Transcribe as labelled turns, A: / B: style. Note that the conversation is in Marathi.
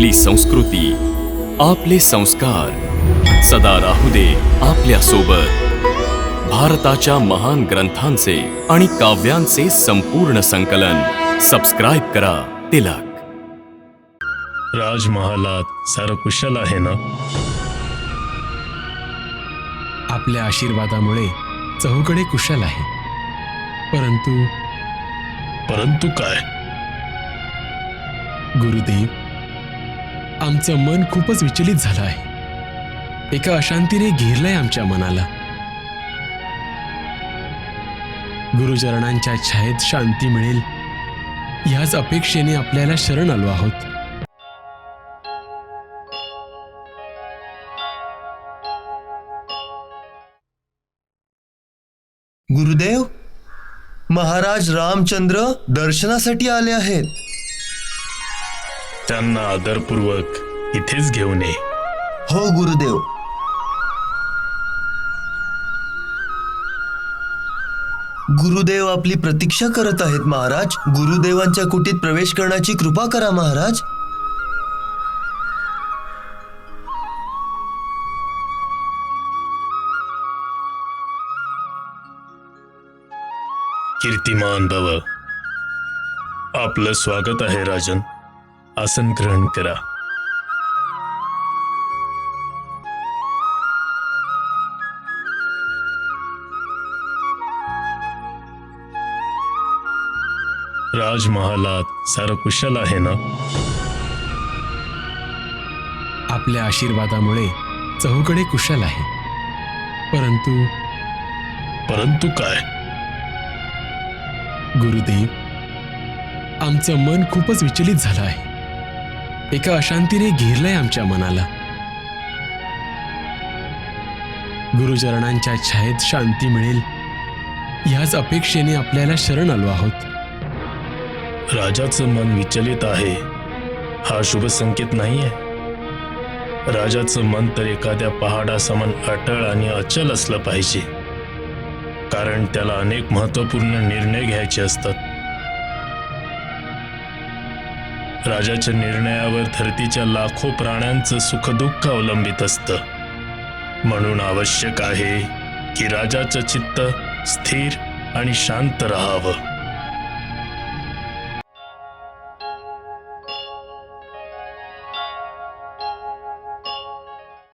A: आपली संस्कृती आपले संस्कार. सदा राहू दे आपल्यासोबत भारताच्या महान ग्रंथांचे आणि काव्यांचे संपूर्ण संकलन. सबस्क्राईब करा तिलक.
B: राजमहालात सारं कुशल आहे ना?
C: आपल्या आशीर्वादामुळे चहूकडे कुशल आहे. परंतु
B: परंतु काय?
C: गुरुदेव आमचं मन खूपच विचलित झालं आहे. एका अशांतीने घेरलंय आमच्या मनाला. गुरुचरणांच्या छायेत शांती मिळेल ह्याच अपेक्षेने आपल्याला शरण आलो आहोत.
D: गुरुदेव महाराज रामचंद्र दर्शनासाठी आले आहेत.
B: त्यांना आदरपूर्वक इथेच घेऊन ये.
D: हो गुरुदेव. गुरुदेव आपली प्रतीक्षा करत आहेत महाराज. गुरुदेवांच्या कुटीत प्रवेश करण्याची कृपा करा महाराज.
B: कीर्तिमान भव. आपलं स्वागत आहे राजन. आसन ग्रहण करा. राजमहालात सारं कुशल आहे ना?
C: आपल्या आशीर्वादामुळे चहूकडे कुशल आहे. परंतु
B: परंतु काय?
C: गुरुदेव आमचं मन खूपच विचलित झालं आहे. एका अशांतीने घेरलंय आमच्या मनाला. गुरुचरणांच्या छायेत शांती मिळेल ह्याच अपेक्षेने आपल्याला शरण आलो आहोत.
B: राजाचं मन विचलित आहे हा शुभ संकेत नाहीये. राजाचं मन तर एखाद्या पहाडासमान अटळ आणि अचल असलं पाहिजे कारण त्याला अनेक महत्त्वपूर्ण निर्णय घ्यायचे असतात. राजाच्या निर्णयावर धरतीच्या लाखो प्राण्यांचं सुखदुःख अवलंबित असतं. म्हणून आवश्यक आहे की राजाचं चित्त स्थिर आणि शांत राहावं.